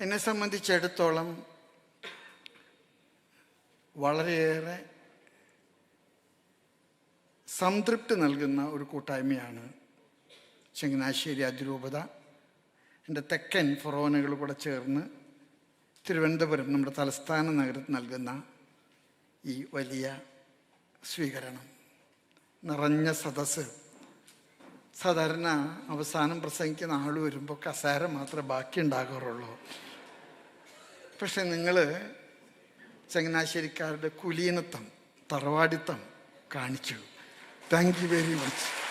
എന്നെ സംബന്ധിച്ചിടത്തോളം വളരെയേറെ സംതൃപ്തി നൽകുന്ന ഒരു കൂട്ടായ്മയാണ് ചങ്ങനാശ്ശേരി അതിരൂപത. എന്റെ തെക്കൻ ഫൊറോനകൾ കൂടെ ചേർന്ന് തിരുവനന്തപുരം നമ്മുടെ തലസ്ഥാന നഗരത്തിൽ നൽകുന്ന ഈ വലിയ സ്വീകരണം. നിറഞ്ഞ സദസ്സ്. സാധാരണ അവസാനം പ്രസംഗിക്കുന്ന ആൾ വരുമ്പോൾ കസേര മാത്രമേ ബാക്കി ഉണ്ടാകാറുള്ളൂ പക്ഷെ നിങ്ങൾ ചങ്ങനാശ്ശേരിക്കാരുടെ കുലീനത്വം തറവാടിത്തം കാണിച്ചു. താങ്ക് യു വെരി മച്ച്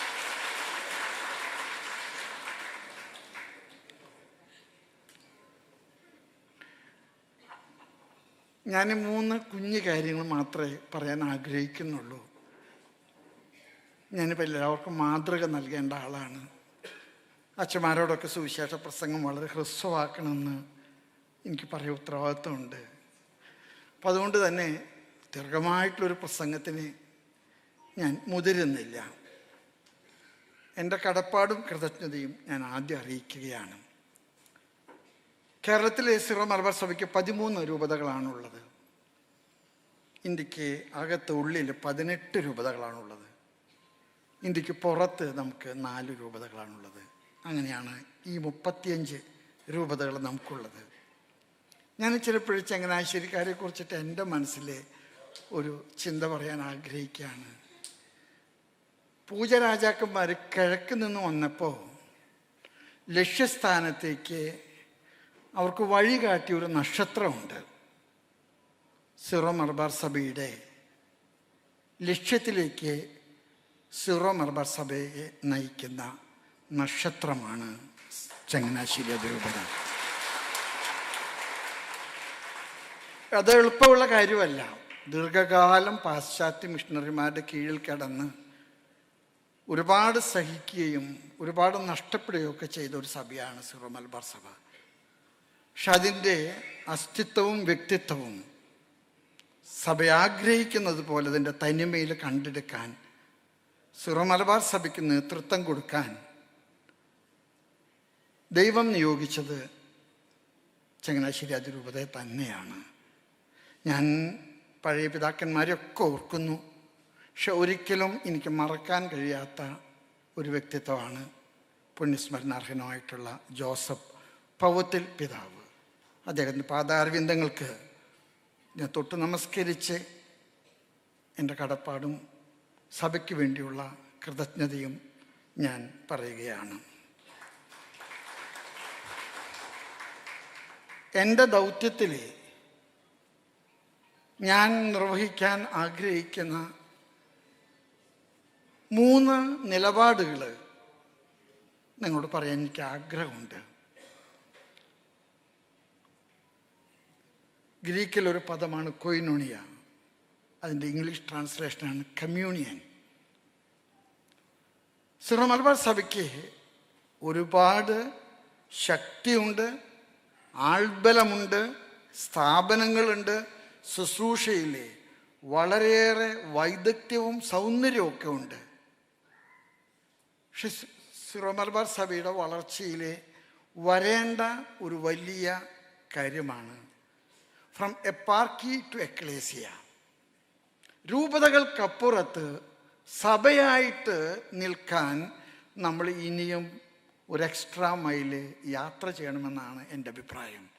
ഞാൻ മൂന്ന് കുഞ്ഞു കാര്യങ്ങൾ മാത്രമേ പറയാൻ ആഗ്രഹിക്കുന്നുള്ളൂ. ഞാനിപ്പോൾ എല്ലാവർക്കും മാതൃക നൽകേണ്ട ആളാണ്. അച്ഛന്മാരോടൊക്കെ സുവിശേഷ പ്രസംഗം വളരെ ഹ്രസ്വമാക്കണമെന്ന് എനിക്ക് പറയാൻ ഉത്തരവാദിത്വമുണ്ട്. അപ്പം അതുകൊണ്ട് തന്നെ ദീർഘമായിട്ടുള്ളൊരു പ്രസംഗത്തിന് ഞാൻ മുതിരുന്നില്ല. എന്റെ കടപ്പാടും കൃതജ്ഞതയും ഞാൻ ആദ്യം അറിയിക്കുകയാണ്. കേരളത്തിലെ സിറോ മലബാർ സഭയ്ക്ക് പതിമൂന്ന് രൂപതകളാണുള്ളത്. ഇന്ത്യയ്ക്ക് അകത്ത് ഉള്ളിൽ പതിനെട്ട് രൂപതകളാണുള്ളത്. ഇന്ത്യയ്ക്ക് പുറത്ത് നമുക്ക് നാല് രൂപതകളാണുള്ളത്. അങ്ങനെയാണ് ഈ മുപ്പത്തിയഞ്ച് രൂപതകൾ നമുക്കുള്ളത്. ഞാൻ ചിലപ്പോഴും ചങ്ങനാശ്ശേരിക്കാരെ കുറിച്ചിട്ട് എന്റെ മനസ്സിലെ ഒരു ചിന്ത പറയാൻ ആഗ്രഹിക്കുകയാണ്. പൂജരാജാക്കന്മാർ കിഴക്ക് നിന്ന് വന്നപ്പോൾ ലക്ഷ്യസ്ഥാനത്തേക്ക് അവർക്ക് വഴി കാട്ടിയ ഒരു നക്ഷത്രമുണ്ട്. സിറോ മർബാർ സഭയുടെ ലക്ഷ്യത്തിലേക്ക് സിറോ മർബാർ സഭയെ നയിക്കുന്ന നക്ഷത്രമാണ് ചങ്ങനാശ്ശേരി അതിരൂപത അത് എളുപ്പമുള്ള കാര്യമല്ല. ദീർഘകാലം പാശ്ചാത്യ മിഷണറിമാരുടെ കീഴിൽ കിടന്ന് ഒരുപാട് സഹിക്കുകയും ഒരുപാട് നഷ്ടപ്പെടുകയും ഒക്കെ ചെയ്ത ഒരു സഭയാണ് സിറോ മലബാർ സഭ. പക്ഷെ അതിന്റെ അസ്തിത്വവും വ്യക്തിത്വവും സഭ ആഗ്രഹിക്കുന്നത് പോലെ അതിന്റെ തനിമയിൽ കണ്ടെടുക്കാൻ സിറോ മലബാർ സഭയ്ക്ക് നേതൃത്വം കൊടുക്കാൻ ദൈവം നിയോഗിച്ചത് ചങ്ങനാശ്ശേരി അതിരൂപതയെ തന്നെയാണ്. ഞാൻ പഴയ പിതാക്കന്മാരെയൊക്കെ ഓർക്കുന്നു. പക്ഷെ ഒരിക്കലും എനിക്ക് മറക്കാൻ കഴിയാത്ത ഒരു വ്യക്തിത്വമാണ് പുണ്യസ്മരണാർഹനുമായിട്ടുള്ള ജോസഫ് പൗത്തിൽ പിതാവ്. അദ്ദേഹത്തിന്റെ പാദാരവിന്ദങ്ങൾക്ക് ഞാൻ തൊട്ട് നമസ്കരിച്ച് എന്റെ കടപ്പാടും സഭയ്ക്ക് വേണ്ടിയുള്ള കൃതജ്ഞതയും ഞാൻ പറയുകയാണ്. എന്റെ ദൗത്യത്തിൽ ഞാൻ നിർവഹിക്കാൻ ആഗ്രഹിക്കുന്ന മൂന്ന് നിലപാടുകൾ നിങ്ങളോട് പറയാൻ എനിക്ക് ആഗ്രഹമുണ്ട്. ഗ്രീക്കിലൊരു പദമാണ് കൊയിനുണിയ. അതിന്റെ ഇംഗ്ലീഷ് ട്രാൻസ്ലേഷനാണ് കമ്മ്യൂണിയൻ. സിറോ മലബാർ സഭയ്ക്ക് ഒരുപാട് ശക്തിയുണ്ട് ആൾബലമുണ്ട് സ്ഥാപനങ്ങളുണ്ട് ശുശ്രൂഷയിൽ വളരെയേറെ വൈദഗ്ധ്യവും സൗന്ദര്യവും ഒക്കെ ഉണ്ട്. പക്ഷെ സഭയുടെ വളർച്ചയിൽ വരേണ്ട ഒരു വലിയ കാര്യമാണ്. From eparchy to ecclesia രൂപതകൾക്കപ്പുറത്ത് സഭയായിട്ട് നിൽക്കാൻ നമ്മൾ ഇനിയും ഒരു എക്സ്ട്രാ മൈൽ യാത്ര ചെയ്യണമെന്നാണ് എന്റെ അഭിപ്രായം.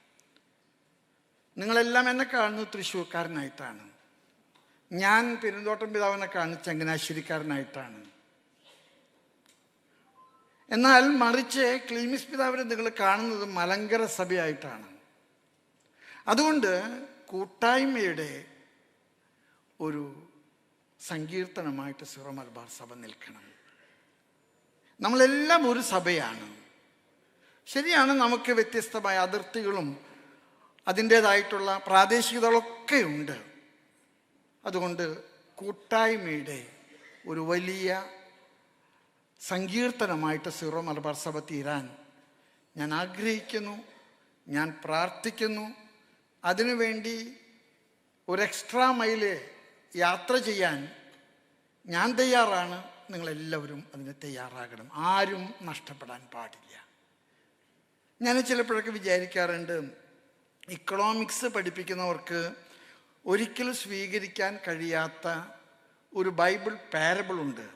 നിങ്ങളെല്ലാം എന്നെ കാണുന്നത് തൃശ്ശൂർക്കാരനായിട്ടാണ്. ഞാൻ പെരുന്തോട്ടം പിതാവിനെ കാണുന്നത് ചങ്ങനാശ്ശേരിക്കാരനായിട്ടാണ്. എന്നാൽ മറിച്ച് ക്ലീമിസ് പിതാവിനെ നിങ്ങൾ കാണുന്നത് മലങ്കര സഭയായിട്ടാണ്. അതുകൊണ്ട് കൂട്ടായ്മയുടെ ഒരു സങ്കീർത്തനമായിട്ട് സിറോ മലബാർ സഭ നിൽക്കണം. നമ്മളെല്ലാം ഒരു സഭയാണ്. ശരിയാണ് നമുക്ക് വ്യത്യസ്തമായ അതിർത്തികളും അതിന്റേതായിട്ടുള്ള പ്രാദേശികതകളൊക്കെ ഉണ്ട് അതുകൊണ്ട് കൂട്ടായ്മയുടെ ഒരു വലിയ സങ്കീർത്തനമായിട്ട് സിറോ മലബാർ സഭ തീരാൻ ഞാൻ ആഗ്രഹിക്കുന്നു ഞാൻ പ്രാർത്ഥിക്കുന്നു. അതിനുവേണ്ടി ഒരു എക്സ്ട്രാ മൈൽ യാത്ര ചെയ്യാൻ ഞാൻ തയ്യാറാണ്. നിങ്ങളെല്ലാവരും അതിന് തയ്യാറാകണം. ആരും നഷ്ടപ്പെടാൻ പാടില്ല. ഞാൻ ചിലപ്പോഴൊക്കെ വിചാരിക്കാറുണ്ട് ഇക്കണോമിക്സ് പഠിപ്പിക്കുന്നവർക്ക് ഒരിക്കലും സ്വീകരിക്കാൻ കഴിയാത്ത ഒരു ബൈബിൾ പാരബിൾ ഉണ്ട്.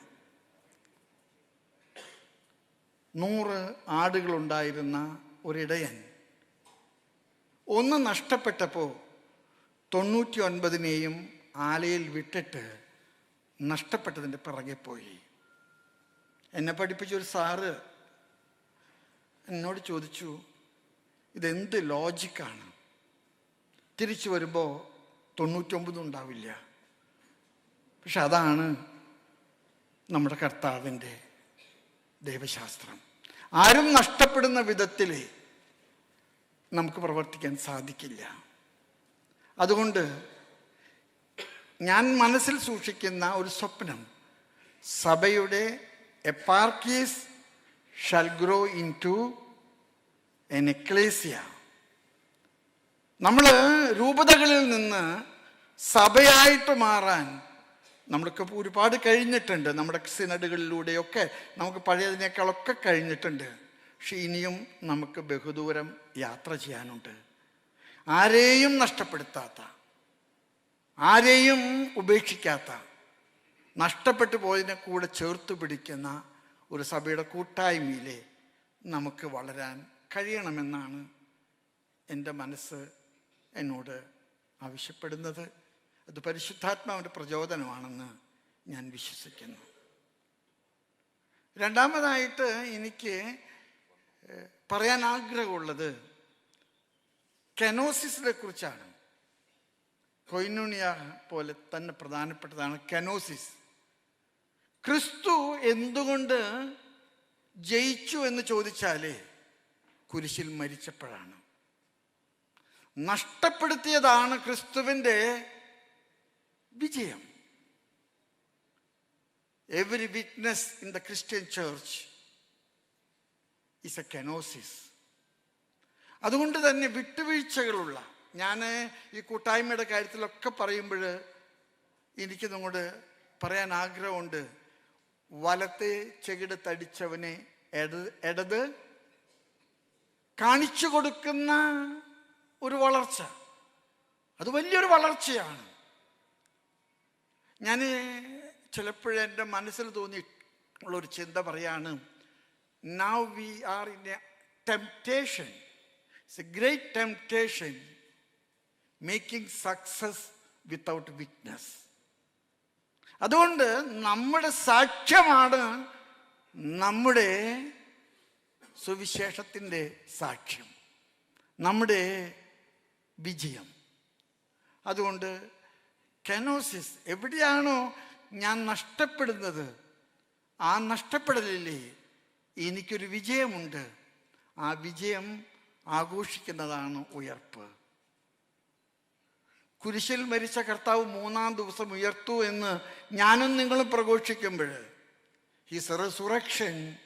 നൂറ് ആടുകളുണ്ടായിരുന്ന ഒരിടയൻ. ഒന്ന് നഷ്ടപ്പെട്ടപ്പോൾ തൊണ്ണൂറ്റി ഒൻപതിനെയും ആലയിൽ വിട്ടിട്ട് നഷ്ടപ്പെട്ടതിന്റെ പിറകെ പോയി. എന്നെ പഠിപ്പിച്ചൊരു സാറ് എന്നോട് ചോദിച്ചു ഇതെന്ത് ലോജിക്കാണ് തിരിച്ചു വരുമ്പോൾ തൊണ്ണൂറ്റൊമ്പതും ഉണ്ടാവില്ല. പക്ഷെ അതാണ് നമ്മുടെ കർത്താവിന്റെ ദൈവശാസ്ത്രം. ആരും നഷ്ടപ്പെടുന്ന വിധത്തിൽ നമുക്ക് പ്രവർത്തിക്കാൻ സാധിക്കില്ല. അതുകൊണ്ട് ഞാൻ മനസ്സിൽ സൂക്ഷിക്കുന്ന ഒരു സ്വപ്നം സഭയുടെ eparchies shall grow into an നമ്മൾ രൂപതകളിൽ നിന്ന് സഭയായിട്ട് മാറാൻ നമ്മൾക്ക് ഒരുപാട് കഴിഞ്ഞിട്ടുണ്ട്. നമ്മുടെ സിനഡുകളിലൂടെയൊക്കെ നമുക്ക് പഴയതിനേക്കാളൊക്കെ കഴിഞ്ഞിട്ടുണ്ട്. പക്ഷെ ഇനിയും നമുക്ക് ബഹുദൂരം യാത്ര ചെയ്യാനുണ്ട്. ആരെയും നഷ്ടപ്പെടുത്താത്ത ആരെയും ഉപേക്ഷിക്കാത്ത നഷ്ടപ്പെട്ടു പോയതിനെ കൂടെ ചേർത്ത് പിടിക്കുന്ന ഒരു സഭയുടെ കൂട്ടായ്മയിലെ നമുക്ക് വളരാൻ കഴിയണമെന്നാണ് എന്റെ മനസ്സ് എന്നോട് ആവശ്യപ്പെടുന്നത്. അത് പരിശുദ്ധാത്മാവിന്റെ പ്രചോദനമാണെന്ന് ഞാൻ വിശ്വസിക്കുന്നു. രണ്ടാമതായിട്ട് എനിക്ക് പറയാൻ ആഗ്രഹമുള്ളത് കെനോസിസിനെ കുറിച്ചാണ്. കൊയിനുണിയ പോലെ തന്നെ പ്രധാനപ്പെട്ടതാണ് കനോസിസ്. ക്രിസ്തു എന്തുകൊണ്ട് ജയിച്ചു എന്ന് ചോദിച്ചാലേ കുരിശിൽ മരിച്ചപ്പോഴാണ്. നഷ്ടപ്പെടുത്തിയതാണ് ക്രിസ്തുവിന്റെ വിജയം. Every witness in the Christian church is a kenosis അതുകൊണ്ട് തന്നെ വിട്ടുവീഴ്ചകളുള്ള ഞാൻ ഈ കൂട്ടായ്മയുടെ കാര്യത്തിലൊക്കെ പറയുമ്പോൾ എനിക്ക് നിങ്ങോട് പറയാൻ ആഗ്രഹമുണ്ട്. വലത്തെ ചെകിട് തടിച്ചവനെ ഇടത് ഇടത് കാണിച്ചു കൊടുക്കുന്ന ഒരു വളർച്ച. അത് വലിയൊരു വളർച്ചയാണ്. ഞാൻ ചിലപ്പോഴേ എന്റെ മനസ്സിൽ തോന്നി ഉള്ള ഒരു ചിന്ത പറയാണ് now we are in a temptation it's a great temptation making success without witness അതുകൊണ്ട് നമ്മുടെ സാക്ഷ്യമാണ് നമ്മുടെ സുവിശേഷത്തിന്റെ സാക്ഷ്യം. നമ്മുടെ വിജയം. അതുകൊണ്ട് കനോസിസ് എവിടെയാണോ ഞാൻ നഷ്ടപ്പെടുന്നത് ആ നഷ്ടപ്പെടലില്ലേ എനിക്കൊരു വിജയമുണ്ട്. ആ വിജയം ആഘോഷിക്കുന്നതാണ് ഉയർപ്പ്. കുരിശിൽ മരിച്ച കർത്താവ് മൂന്നാം ദിവസം ഉയർത്തു എന്ന് ഞാനും നിങ്ങളും പ്രഘോഷിക്കുമ്പോൾ his resurrection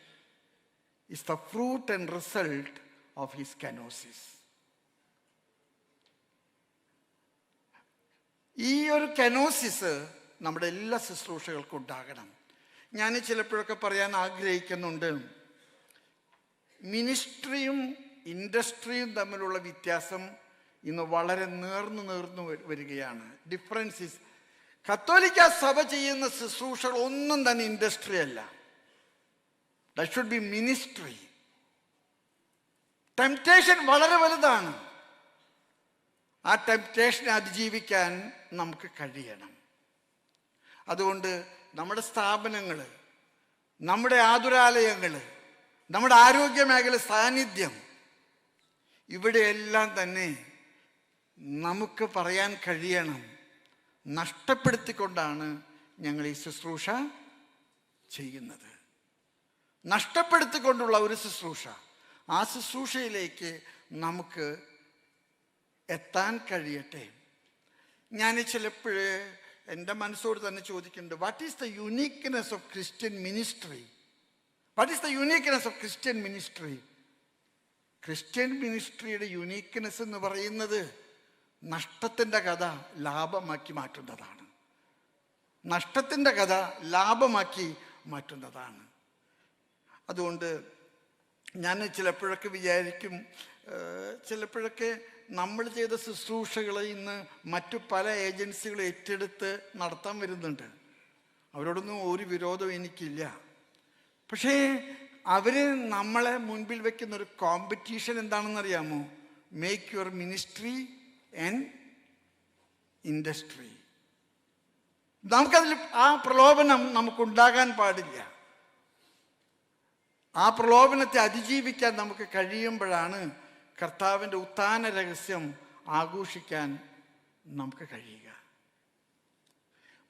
is the fruit and result of his kenosis ഈ ഒരു കനോസിസ് നമ്മുടെ എല്ലാ ശുശ്രൂഷകൾക്കും ഉണ്ടാകണം. ഞാൻ ചിലപ്പോഴൊക്കെ പറയാൻ ആഗ്രഹിക്കുന്നുണ്ട്. മിനിസ്ട്രിയും ഇൻഡസ്ട്രിയും തമ്മിലുള്ള വ്യത്യാസം ഇന്ന് വളരെ നേർന്നു നേർന്നു വരികയാണ്. ഡിഫറൻസ് കത്തോലിക്ക സഭ ചെയ്യുന്ന ശുശ്രൂഷകൾ ഒന്നും തന്നെ ഇൻഡസ്ട്രി അല്ല. The should be ministry temptation വളരെ വലുതാണ്. ആ ടെംപ്റ്റേഷനെ അതിജീവിക്കാൻ നമുക്ക് കഴിയണം. അതുകൊണ്ട് നമ്മുടെ സ്ഥാപനങ്ങൾ നമ്മുടെ ആതുരാലയങ്ങൾ നമ്മുടെ ആരോഗ്യ മേഖല സാന്നിധ്യം ഇവിടെയെല്ലാം തന്നെ നമുക്ക് പറയാൻ കഴിയണം നഷ്ടപ്പെടുത്തിക്കൊണ്ടാണ് ഞങ്ങൾ ഈ ശുശ്രൂഷ ചെയ്യുന്നത്. നഷ്ടപ്പെടുത്തിക്കൊണ്ടുള്ള ഒരു ശുശ്രൂഷ ആ ശുശ്രൂഷയിലേക്ക് നമുക്ക് എത്താൻ കഴിയട്ടെ. ഞാൻ ചിലപ്പോൾ എന്റെ മനസ്സോട് തന്നെ ചോദിക്കുന്നുണ്ട് what is the uniqueness of Christian ministry what is the uniqueness of Christian ministry Christian മിനിസ്ട്രിയുടെ uniqueness എന്ന് പറയുന്നത് നഷ്ടത്തിന്റെ കഥ ലാഭമാക്കി മാറ്റുന്നതാണ്. നഷ്ടത്തിന്റെ കഥ ലാഭമാക്കി മാറ്റുന്നതാണ്. അതുകൊണ്ട് ഞാൻ ചിലപ്പോഴൊക്കെ വിചാരിക്കും ചിലപ്പോഴൊക്കെ നമ്മൾ ചെയ്ത ശുശ്രൂഷകൾ ഇന്ന് മറ്റു പല ഏജൻസികൾ ഏറ്റെടുത്ത് നടത്താൻ വരുന്നുണ്ട്. അവരോടൊന്നും ഒരു വിരോധവും എനിക്കില്ല. പക്ഷേ അവർ നമ്മളെ മുൻപിൽ വെക്കുന്ന ഒരു കോമ്പറ്റീഷൻ എന്താണെന്നറിയാമോ? Make your ministry and industry നമുക്കതിൽ ആ പ്രലോഭനം നമുക്കുണ്ടാകാൻ പാടില്ല. ആ പ്രലോഭനത്തെ അതിജീവിക്കാൻ നമുക്ക് കഴിയുമ്പോഴാണ് കർത്താവിന്റെ ഉത്താന രഹസ്യം ആഘോഷിക്കാൻ നമുക്ക് കഴിയുക.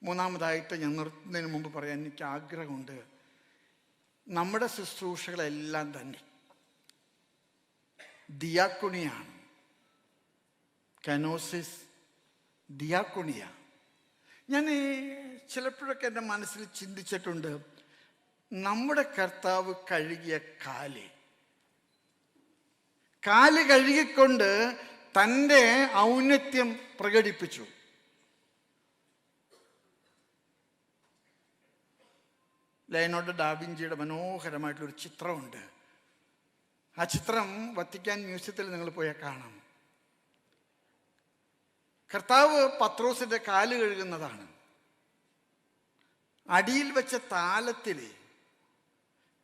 മൂന്നാമതായിട്ട് ഞാൻ നിർത്തുന്നതിന് മുമ്പ് പറയാൻ എനിക്ക് ആഗ്രഹമുണ്ട്. നമ്മുടെ ശുശ്രൂഷകളെല്ലാം തന്നെ ദിയാക്കുണിയാണ് കനോസിസ് ദിയാക്കുണിയ ഞാൻ ചിലപ്പോഴൊക്കെ എന്റെ മനസ്സിൽ ചിന്തിച്ചിട്ടുണ്ട് നമ്മുടെ കർത്താവ് കഴുകിയ കാൽ കാൽ കഴുകിക്കൊണ്ട് തന്റെ ഔന്നത്യം പ്രകടിപ്പിച്ചു. ലയനോട് ഡാവിഞ്ചിയുടെ മനോഹരമായിട്ടുള്ളൊരു ചിത്രമുണ്ട്. ആ ചിത്രം വത്തിക്കാൻ മ്യൂസിയത്തിൽ നിങ്ങൾ പോയാൽ കാണാം. കർത്താവ് പത്രോസിന്റെ കാൽ കഴുകുന്നതാണ്. അടിയിൽ വെച്ച താലത്തിൽ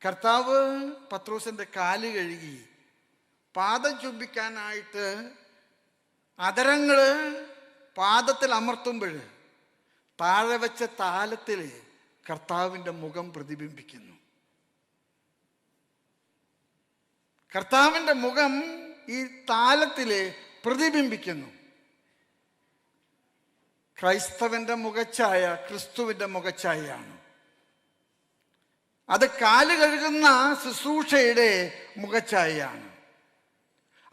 കർത്താവ് പത്രോസിന്റെ കാൽ കഴുകി പാദം ചുംബിക്കാനായിട്ട് അതരങ്ങൾ പാദത്തിൽ അമർത്തുമ്പോൾ താഴെ വെച്ച താലത്തിൽ കർത്താവിന്റെ മുഖം പ്രതിബിംബിക്കുന്നു. കർത്താവിന്റെ മുഖം ഈ താലത്തിൽ പ്രതിബിംബിക്കുന്നു. ക്രൈസ്തവന്റെ മുഖച്ഛായ ക്രിസ്തുവിന്റെ മുഖച്ഛായയാണ്. അത് കാൽ കഴുകുന്ന ശുശ്രൂഷയുടെ മുഖച്ഛായയാണ്.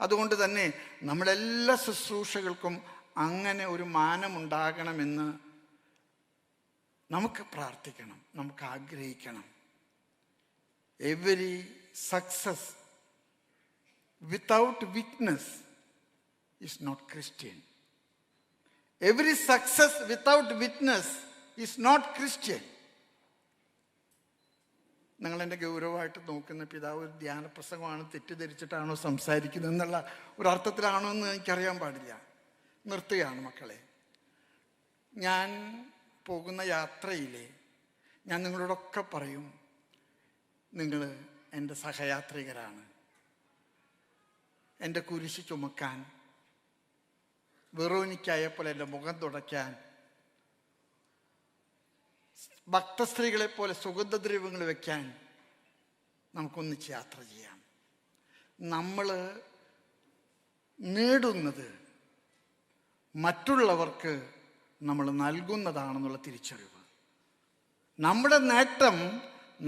അതുകൊണ്ട് തന്നെ നമ്മളെല്ലാ ശുശ്രൂഷകൾക്കും അങ്ങനെ ഒരു മാനമുണ്ടാകണമെന്ന് നമുക്ക് പ്രാർത്ഥിക്കണം നമുക്ക് ആഗ്രഹിക്കണം. Every success without witness is not Christian every success without witness is not Christian നിങ്ങൾ എന്റെ ഗൗരവമായിട്ട് നോക്കുന്ന പിതാവ് ഒരു ധ്യാന പ്രസംഗമാണ് തെറ്റിദ്ധരിച്ചിട്ടാണോ സംസാരിക്കുന്നത് എന്നുള്ള ഒരു അർത്ഥത്തിലാണോ എന്ന് എനിക്കറിയാൻ പാടില്ല. നിർത്തുകയാണ് മക്കളെ. ഞാൻ പോകുന്ന യാത്രയിൽ ഞാൻ നിങ്ങളോടൊക്കെ പറയും നിങ്ങൾ എന്റെ സഹയാത്രികരാണ്. എന്റെ കുരിശ് ചുമക്കാൻ വെറോനിക്കായപ്പോൾ എന്റെ മുഖം തുടയ്ക്കാൻ ഭക്തസ്ത്രീകളെ പോലെ സുഗന്ധദ്രവ്യങ്ങൾ വെക്കാൻ നമുക്കൊന്നിച്ച് യാത്ര ചെയ്യാം. നമ്മൾ നേടുന്നത് മറ്റുള്ളവർക്ക് നമ്മൾ നൽകുന്നതാണെന്നുള്ള തിരിച്ചറിവ്. നമ്മുടെ നേട്ടം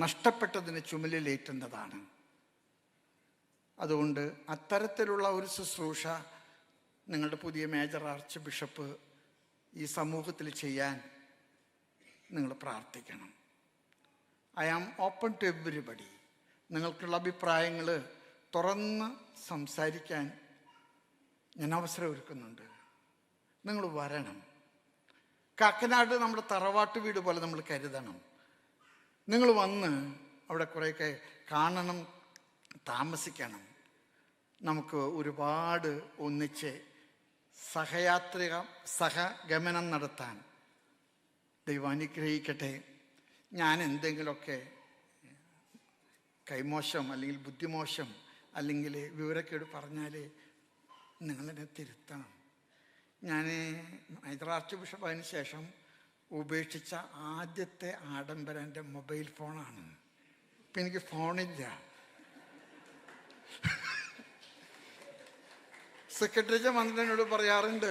നഷ്ടപ്പെട്ടതിന് ചുമലിലേറ്റുന്നതാണ് അതുകൊണ്ട് അത്തരത്തിലുള്ള ഒരു ശുശ്രൂഷ നിങ്ങളുടെ പുതിയ മേജർ ആർച്ച് ബിഷപ്പ് ഈ സമൂഹത്തിൽ ചെയ്യാൻ നിങ്ങൾ പ്രാർത്ഥിക്കണം. I am open to everybody നിങ്ങൾക്കുള്ള അഭിപ്രായങ്ങൾ തുറന്ന് സംസാരിക്കാൻ ഞാൻ അവസരം ഒരുക്കുന്നുണ്ട്. നിങ്ങൾ വരണം. കാക്കനാട് നമ്മുടെ തറവാട്ട് വീട് പോലെ നമ്മൾ കരുതണം. നിങ്ങൾ വന്ന് അവിടെ കുറേയൊക്കെ കാണണം താമസിക്കണം. നമുക്ക് ഒരുപാട് ഒന്നിച്ച് സഹയാത്രിക സഹഗമനം നടത്താൻ ദൈവം അനുഗ്രഹിക്കട്ടെ. ഞാൻ എന്തെങ്കിലുമൊക്കെ കൈമോശം അല്ലെങ്കിൽ ബുദ്ധിമോശം അല്ലെങ്കിൽ വിവരക്കേട് പറഞ്ഞാൽ നിങ്ങളെന്നെ തിരുത്തണം. ഞാൻ ഹൈദരാർച്ച് ബിഷപ്പതിന് ശേഷം ഉപേക്ഷിച്ച ആദ്യത്തെ ആഡംബരം എന്റെ മൊബൈൽ ഫോണാണ്. ഇപ്പം എനിക്ക് ഫോണില്ല. സെക്രട്ടറി മന്ത്രിനോട് പറയാറുണ്ട്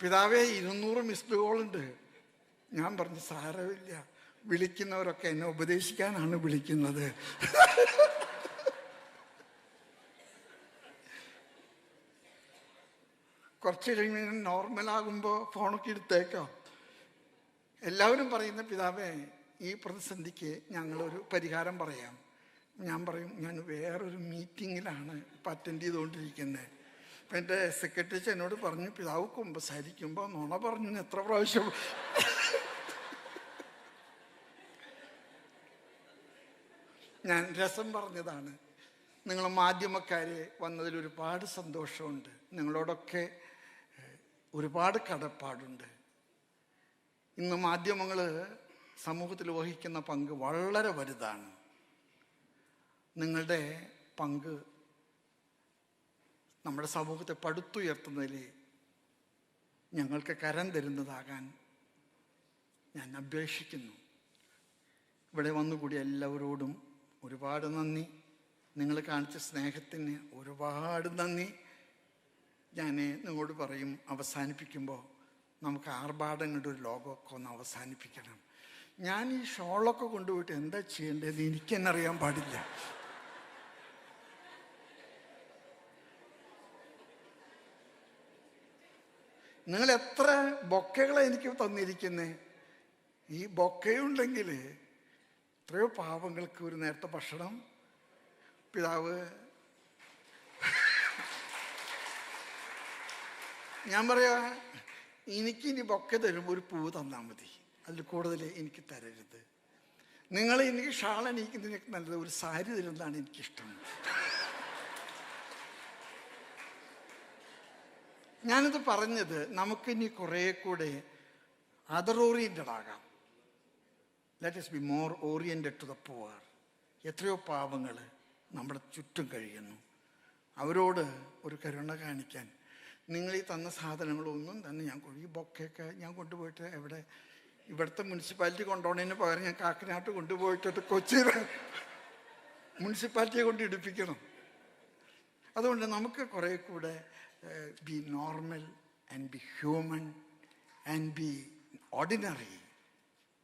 പിതാവേ ഇരുന്നൂറ് മിസ്ഡ് കോളുണ്ട് ഞാൻ പറഞ്ഞു സാരമില്ല. വിളിക്കുന്നവരൊക്കെ എന്നെ ഉപദേശിക്കാനാണ് വിളിക്കുന്നത്. കുറച്ച് നോർമൽ നോർമലാകുമ്പോൾ ഫോണൊക്കെ എടുത്തേക്കോ. എല്ലാവരും പറയുന്ന പിതാവേ ഈ പ്രതിസന്ധിക്ക് ഞങ്ങളൊരു പരിഹാരം പറയാം. ഞാൻ പറയും ഞാൻ വേറൊരു മീറ്റിങ്ങിലാണ് ഇപ്പം അറ്റൻഡ് ചെയ്തുകൊണ്ടിരിക്കുന്നത് അപ്പം എന്റെ സെക്രട്ടറി എന്നോട് പറഞ്ഞു പിതാവ് കുമ്പസാരിക്കുമ്പോൾ നുണ പറഞ്ഞു എത്ര പ്രാവശ്യം ഞാൻ രസം പറഞ്ഞതാണ്. നിങ്ങൾ മാധ്യമക്കാരെ വന്നതിൽ ഒരുപാട് സന്തോഷമുണ്ട്. നിങ്ങളോടൊക്കെ ഒരുപാട് കടപ്പാടുണ്ട്. ഇന്ന് മാധ്യമങ്ങൾ സമൂഹത്തിൽ വഹിക്കുന്ന പങ്ക് വളരെ വലുതാണ്. നിങ്ങളുടെ പങ്ക് നമ്മുടെ സമൂഹത്തെ പടുത്തുയർത്തുന്നതിൽ ഞങ്ങൾക്ക് കരം തരുന്നതാകാൻ ഞാൻ അപേക്ഷിക്കുന്നു. ഇവിടെ വന്നുകൂടി എല്ലാവരോടും ഒരുപാട് നന്ദി. നിങ്ങൾ കാണിച്ച സ്നേഹത്തിന് ഒരുപാട് നന്ദി. ഞാൻ നിങ്ങളോട് പറയും അവസാനിപ്പിക്കുമ്പോൾ നമുക്ക് ആർഭാടങ്ങളുടെ ഒരു ലോകമൊക്കെ ഒന്ന് അവസാനിപ്പിക്കണം. ഞാൻ ഈ ഷോളൊക്കെ കൊണ്ടുപോയിട്ട് എന്താ ചെയ്യേണ്ടത് എനിക്ക് തന്നെ അറിയാൻ പാടില്ല. നിങ്ങൾ എത്ര ബൊക്കകളെ എനിക്ക് തന്നിരിക്കുന്നേ? ഈ ബൊക്കയുണ്ടെങ്കിൽ എത്രയോ പാവങ്ങൾക്ക് ഒരു നേരത്തെ ഭക്ഷണം. പിതാവ് ഞാൻ പറയാ എനിക്ക് ഇനി ബൊക്കെ തരും ഒരു പൂവ് തന്നാൽ മതി. അതിൽ കൂടുതൽ എനിക്ക് തരരുത്. നിങ്ങൾ എനിക്ക് ഷാൾ അണിയിക്കുന്നതിനൊക്കെ നല്ലത് ഒരു സാരി തരുന്നതാണ് എനിക്കിഷ്ടം. ഞാനിത് പറഞ്ഞത് നമുക്കിനി കുറേ കൂടെ അതർ ആകാം let's be more oriented to the poor എത്രയോ പാവങ്ങൾ നമ്മുടെ ചുറ്റും കഴിയുന്നു. അവരോട് ഒരു കരുണ കാണിക്കാൻ. നിങ്ങൾ ഈ തന്ന സാധനങ്ങളൊന്നും തന്നെ ഞാൻ ഈ ബൊക്കെയൊക്കെ ഞാൻ കൊണ്ടുപോയിട്ട് എവിടെ? ഇവിടുത്തെ മുനിസിപ്പാലിറ്റി കൊണ്ടുപോകുന്നതിന് പകരം ഞാൻ കാക്കനാട്ട് കൊണ്ടുപോയിട്ട് കൊച്ചിയിൽ മുനിസിപ്പാലിറ്റിയെ കൊണ്ട് ഇടിപ്പിക്കണം. അതുകൊണ്ട് നമുക്ക് കുറേ കൂടെ be normal and be human and be ordinary